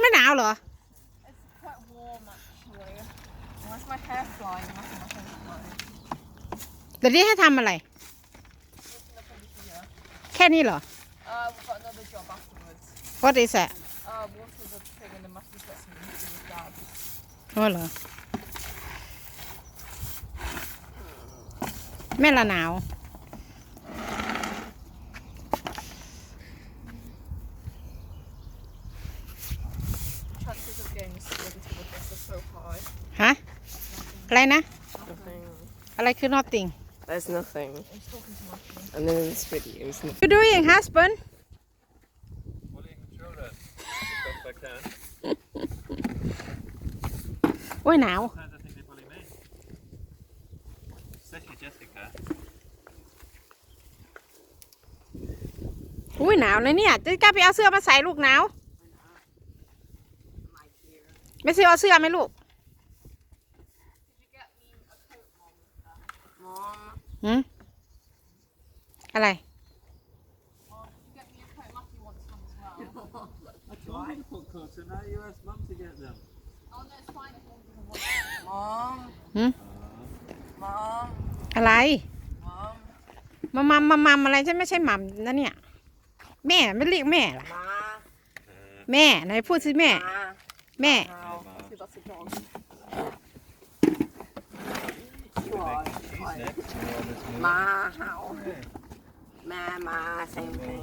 ไม่หนาวเหรอเดี๋ยวนี่ให้ทำอะไร แค่นี้เหรอ What is that? Uh, ว่าเหรอแม่ละหนาวฮะอะไรนะอะไรคือ nothing that's nothing and then it's pretty it's not you doing husband ว่าหนาวอุ้ยหนาวเลยเนี่ยจะกล้าไปเอาเสื้อมาใส่ลูกหนาวไม่ใช่เอาเสื้อไหมลูกหือะไรอะไรมามามมามอะไรใช่ไม่ใช่หมัมนะเนี่ยแม่ไม่เรียกแม่ล่ะแม่ไหนพูดสิแม่ แม่มาหาแม่มา something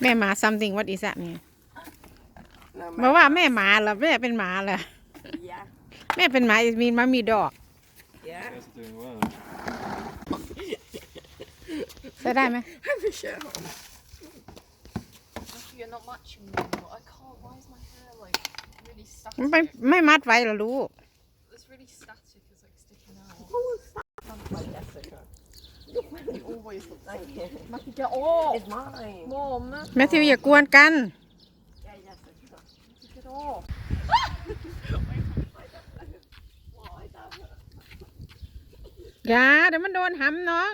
แม่มา something what is that เนี่ยมาว่าแม่หมาเหรอแม่เป็นหมาเลรอแม่เป็นหมามีมามีดอกใชได้ไหมไม่ไม่มัดไว้หรอลูกแม่แมทธิวอย่ากวนกันออย่าเดี๋ยวมันโดนหำน้อง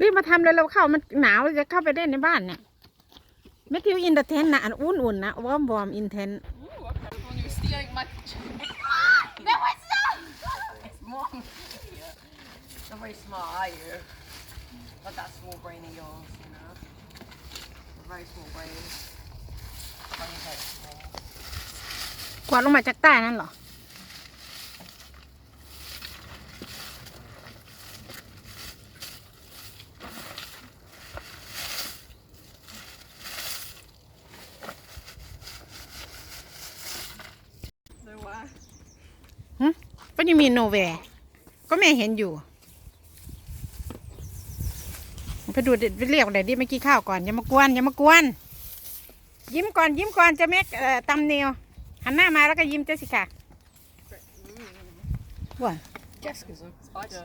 รีบมาทำเลยเราเข้ามันหนาวจะเข้าไปเล่นในบ้านเนี่ยม่ทิวอินเทนนะอันอุ่นๆนะวอมวอมอินเทนกวาดลงมาจากใต้นั่นเหรอีโนแวร์ก็แม่เห็นอยู่ไปดูเรียกอะไรดิเมื่อกี้ข้าวก่อนอย่ามากวนอย่ามากวน ยิ้มก่อนยิ้มก่อนจะแม็กตำเนียวหันหน้ามาแล้วก็ยิ้มเจสิค่ะว่า Jessica's a spider.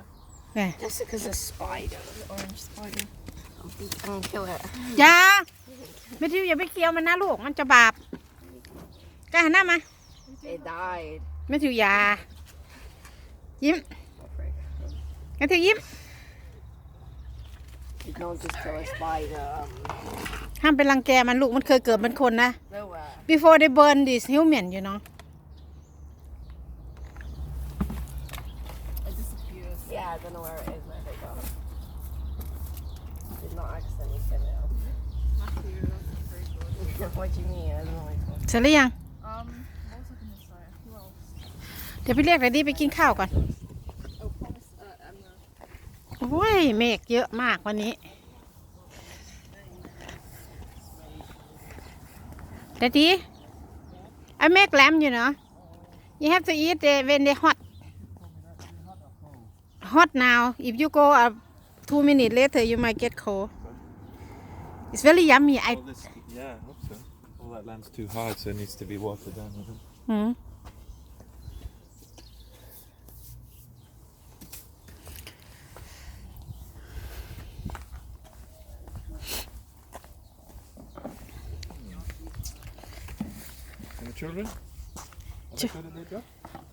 Yeah. Jessica's a spider, orange spider. I'll beat kill อย่าไม่ทิวอย่าไปเคี่ยวมันนะลูกมันจะบาปกหันหน้ามา It died. ไม่ทิวอย่ายิ้มกระเทียมยิ้มห้ามเป็นรังแกมันลูกมันเคยเกิดเป็นคนนะ before they burn this human you know เสร็จหรือยังจะไปเรียกอะไรดีไปกินข้าวก่อน โอ้ยเมฆเยอะมากวันนี้เดี๋ยวดิ I make lamb you know you have to eat t h e when they hot hot now if you go uh, two minutes later you might get cold it's very yummy I yeah I hope so all that lamb's too hard so it needs to be watered down w i h mm.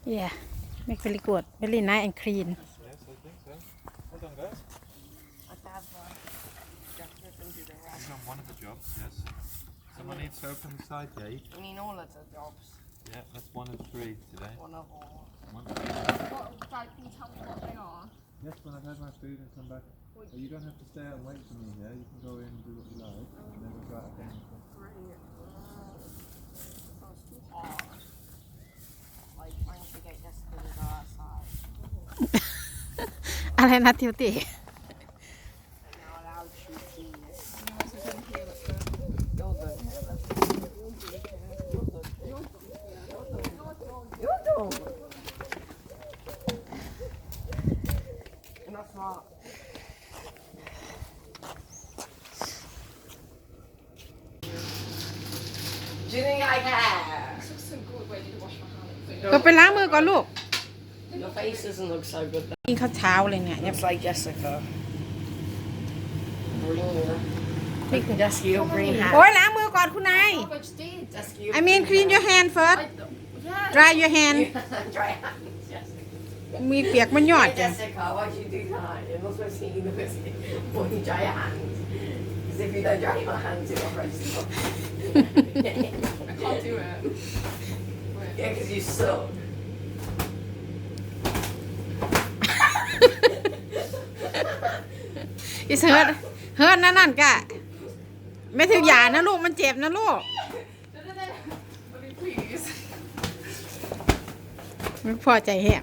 Yeah, make really good, really nice and clean. s k o e s e o y e o m e o n e needs to open the side gate. I mean, all of the jobs. Yeah, that's one of three today. One of all. One of all. What, i k e can you tell me what they are? Yes, when I've had my food and come back. Well, you don't have to stay out and wait for me here. You can go in and do what you like, and then we'll go out again. b r i a t อะไรนะทิวติก็ไปล้างมือก่อนลูก face doesn't look so good. Though. กินข้าวเช้าเลยเนี่ย Looks like Jessica. Big Dusky green โอ้ hat. ยล้างมือก่อนคุณนาย How much did I mean clean your hand first dry your hand Dry hand. yes. Hey, Jessica, why'd you do that? You're not supposed to eat the biscuit when you dry your hands. Because if you don't dry your hands, you're not to I can't do it. Yeah, because you suck. อีเสิร์ตเฮิร์ตนั่นนั่นกะไม่ถือหยานะลูก มันเจ็บนะลูกมันพอใจแหง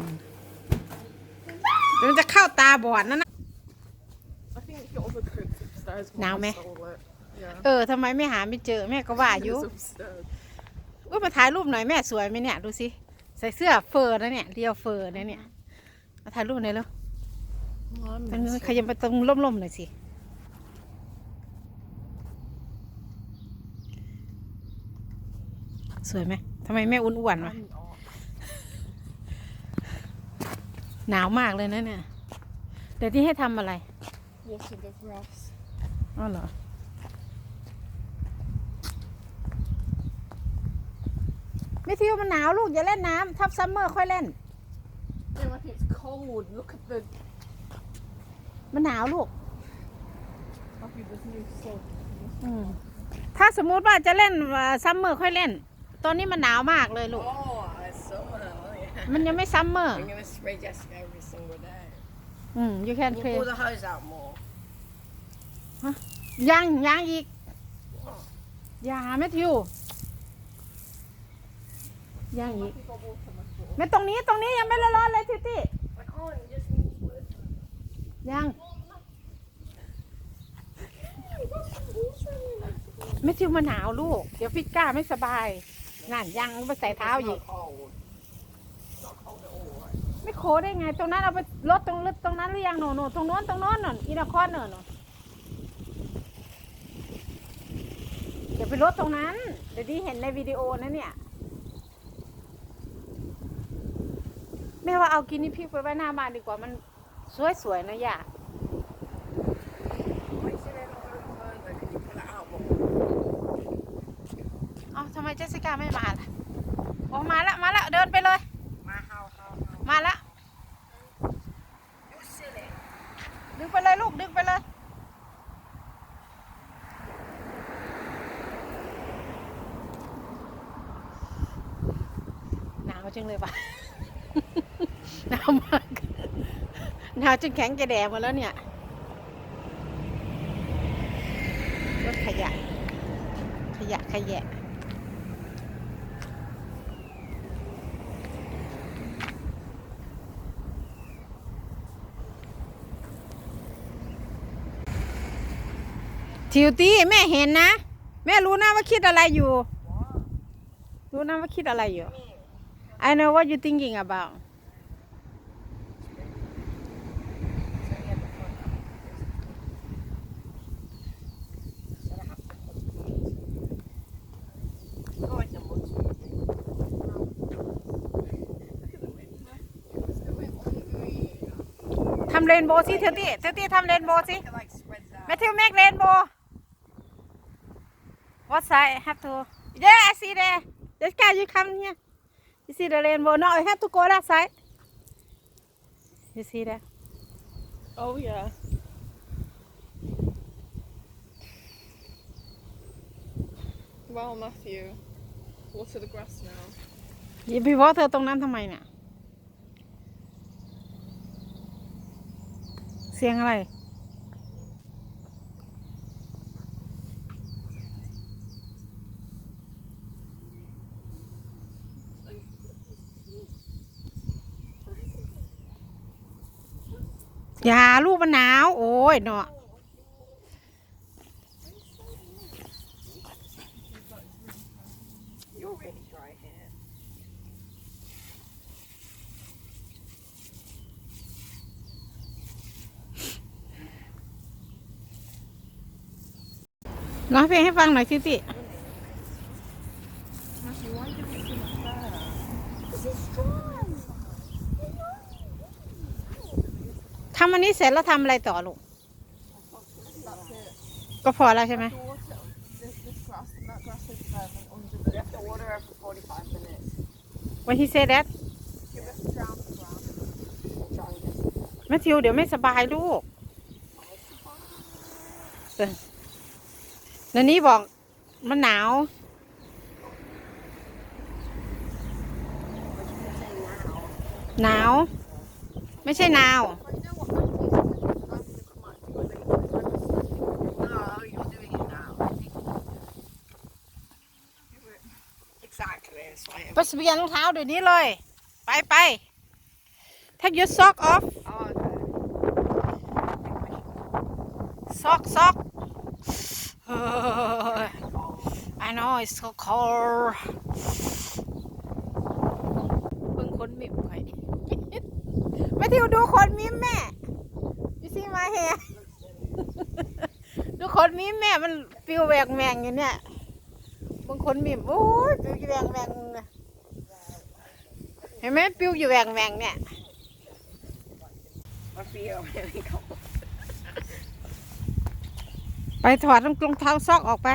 มันจะเข้าตาบอดนั่นนะหนาวไหม เออทำไมไม่หาไม่เจอ แม่ก็ว่าอยู่ว่ามาถ่ายรูปหน่อยแม่สวยไหมเนี่ยดูสิ ใส่เสื้อเฟอร์นะ เนี่ยเรียวเฟอร์นะเนี่ย มาถ่ายรูปหน่อยเล้วมันขยับไปตรงล่มๆหน่อยสิสวยไหมทำไมแม่อ้วนๆวะหนาวมากเลยนะเนี่ยเดี๋ยวที่ให้ทำอะไร Yes, อ๋อเหรอไม่ทิวมันหนาวลูกอย่าเล่นน้ำทับซัมเมอร์ค่อยเล่น t e a h มันหนาวลูกถ้าสมมุติว่าจะเล่นซัมเมอร์ค่อยเล่น ตอนนี้มันหนาวมากเลยลูก Oh, s o yeah. มันยังไม่ซัมเมอร์ y o u can play ยังยังอีก อย่าแมทธิวยังอีกแม่ ตรงนี้ตรงนี้ยังไม่ร้อนเลยทิตี้ไม่ชิวมาหนาวลูกเดี๋ยวฟิตก้าไม่สบายนั่นยังไปใส่เท้าอีกไม่โคได้ไง ตรงนั้นเอาไปรถตรงรถตรงนั้นหรือยังโนโนตรงโน้นตรงโน้นหนออีนครเนอหนอี๋ยวไปรถตรงนั้นเดี๋ยวดีเห็นในวิดีโอนะเนี่ยแม่ว่าเอากินนี่พริกไปไว้หน้าบ้านดีกว่ามันสวยๆนะยาเจสสิก้าไม่มาล่ะโอ้มาละ มาละ เดินไปเลย มาเฮาเาเามาละดึงไปเลยลูก ดึงไปเลยหนาวจังเลยปะหนาวมากหนาวจนแข็งแกแดงมาแล้วเนี่ย รถขยะ ขยะขยะทิวตี้แม่เห็นนะแม่รู้นะว่าคิดอะไรอยู่ รู้นะว่าคิดอะไรอยู่ I know what you thinking about ทำเรนโบว์สิเทวตี้เทวตี้ทำเรนโบว์สิแมทธิวแมกเรนโบว์ What side have to? Yeah, I see there. Just can you come here? You see the rainbow? No, I have to go that side. You see that? Oh yeah. Well, Matthew. Water the grass now. You be water ตรงนั้นทำไมเนี่ยเสียงอะไรอย่าลูกมันหนาวโอ้ยเนาะร้องเพลงให้ฟังหน่อยสิสิํอันนี้เสร็จแล้วทำอะไรต่อลูกก็พอแล้วใช่ไหมวันที่เซเดตแม่ทิวเดี๋ยวไม่สบายลูกแล้วนี้บอกมันหนาว หนาว ไม่ใช่หนาวปปเปียนรองเท้าเดี๋ยวนี้เลย ไปไป take your sock off sock sock I know it's so cold เพิ่งคนมิมใครมาทิวดูคนมิมแม่ดิซี่มาเฮดูคนมิมแม่มันฟิวแหวกแมงอยู่เนี่ยบางคนมิมโอ้ยปิวแหวกแมงเห็นไหมปิวอยู่แหวงแหวงเนี่ยปไปถอดรองเท้าซอกออกไป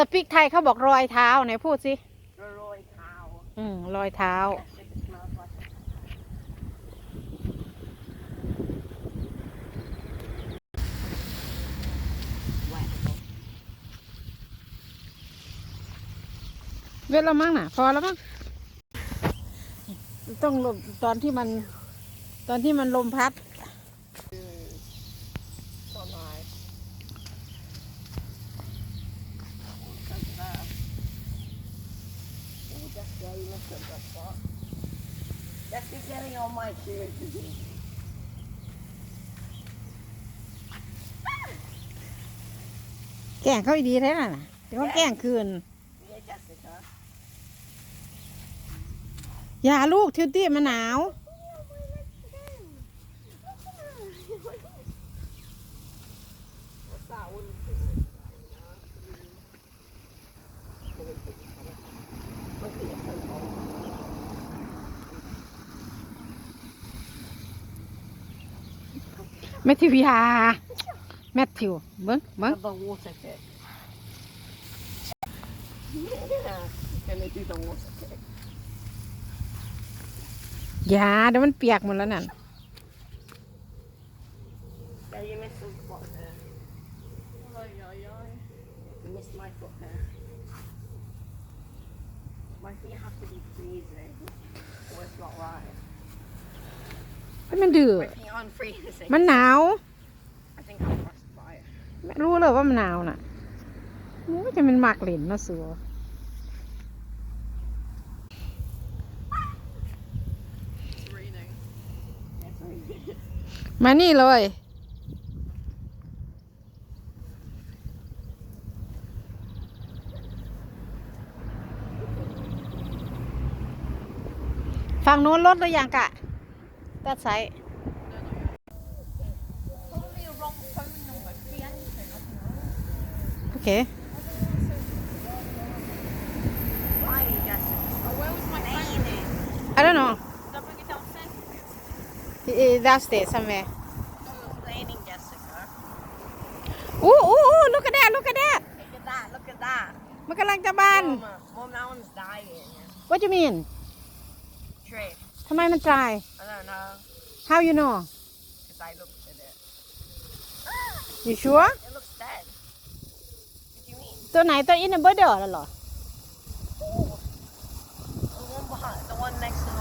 สปิกไทยเขาบอกรอยเท้าไหนพูดสิ รอยเท้า อืมรอยเท้าพทแล้วมั้งน่ะ พอแล้วมั้ง ต้องลมตอนที่มันตอนที่มันลมพัด แก่งเขาดีแท้น่ะเดี๋ยวเขาแก่งคืนอย่าลูกทิวตี้มันหนาวแมทธิวยาแมทธิวเบิ้งเบิ้งแค่ในที่ตรงนี้ยาเดี๋ยวมันเปียกหมดแล้วนั่นมันดื้อมันหนาวรู้เลยว่ามันหนาวน่ะมันจะเป็นหมากเหรนมาสัวมานี่เลย ฝั่งนู้นรถหรือยังกะตัดสายโอเค I don't know. that's there somewhere. It's Jessica. Ooh, ooh, ooh, look at that, look at that. Look at that, look at that. Mom, mom, that one's dying. What do you mean? I don't know. How you know? Because I looked at it. You sure? It looks dead. What do you mean? The one behind, the one next to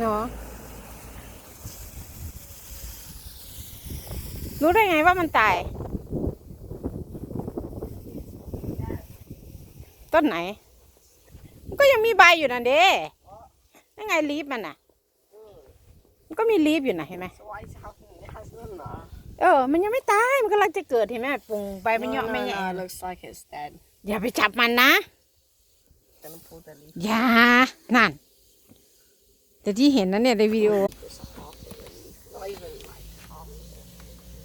เนาะรู้ได้ไงว่ามันตาย ต้นไหนมันก็ยังมีใบอยู่นะเด้ยังไงลีฟมันอ่ะมันก็มีลีฟอยู่นะเห็นไหมเออมันยังไม่ตายมันกำลังจะเกิดเห็นไหมปุ่งใบมันยอะไม่แย่ looks like it's dead อย่าไปจับมันนะอย่านั่นแต่ที่เห็นนั้นเนี่ยในวิดีโอ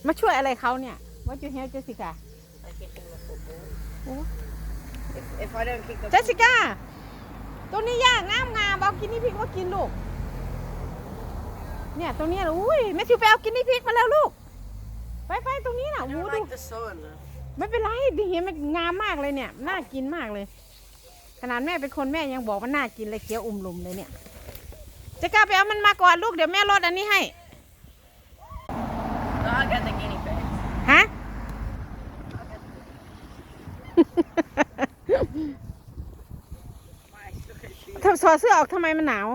มาช่วยอะไรเขาเนี่ย ว่าจูเฮียเจสิกาเจสสิก้าตัวนี้ยากงามงามเอากินนี่พริกมากินลูก เนี่ย ตรงนี้นะอุ้ยแม่ชิวไปเอากินนี่พริกมาแล้วลูก ไปไปตรงนี้นะโอ้โหดู ไม่เป็นไรดิเห็นมันงามมากเลยเนี่ย น่ากินมากเลย ขนาดแม่เป็นคนแม่ยังบอกว่าน่ากินเลยเคี้ยวอุ่มลุมเลยเนี่ยจะกล้าไปเอามันมาก่อนลูกเดี๋ยวแม่ลดอันนี้ให้ ฮะ ทำสอเสื้อออกทำไมมันหนาว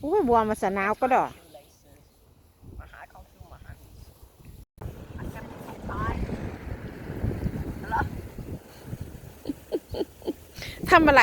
โอ้ยบัวมมาสนาวก็ดอทำอะไร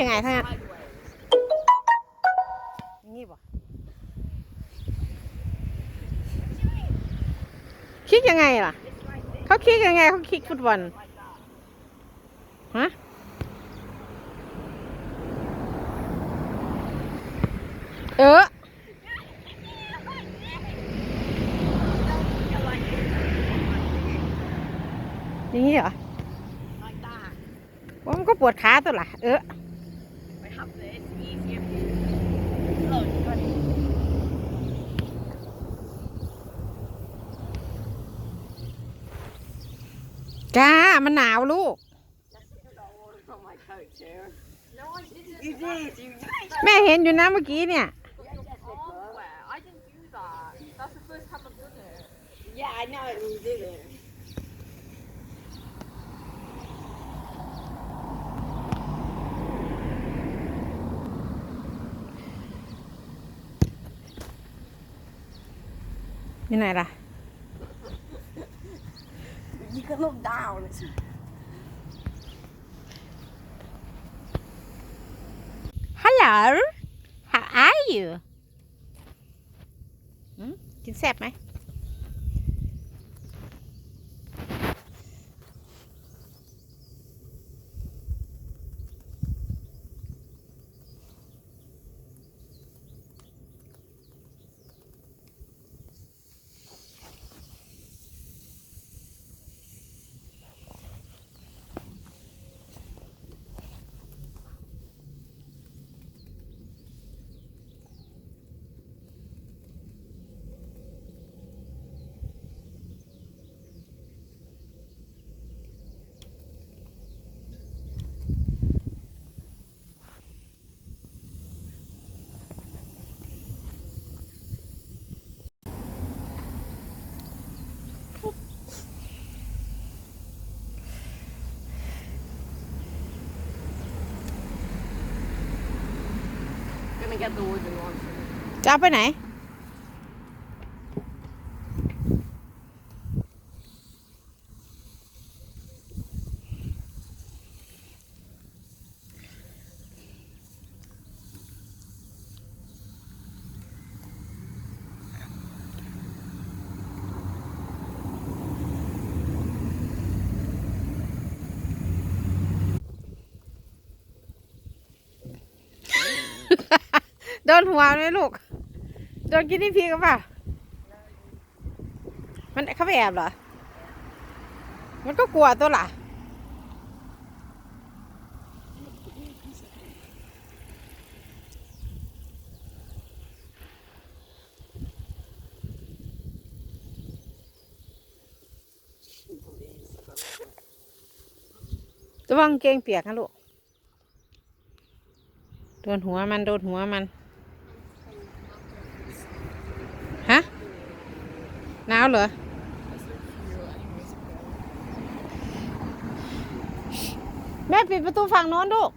ยังไงท่านนี่บ่คิกยังไงล่ะ เขาคิกยังไงเขาคิกฟุตบอล ฮะ เออนี่เหรอวมันก็ปวดขาตัวละเออมันหนาวลูก แม่เห็นอยู่นะเมื่อกี้เนี่ย Yeah, I k ยังไงล่ะ You can look down. ฮัลโหล how are you กินแซ่บไหมจะดูจะนอนจะไปไหนนหัวไหมลูกโดนกินที่พีกันป่ะ มันเขาแอบเหรอ มันก็กลัวตัวล่ะระวังเกงเปียกนะลูกโดนหัวมัน โดนหัวมันหนาวเหรอแม่ปิดประตูฝั่งโน้นลูก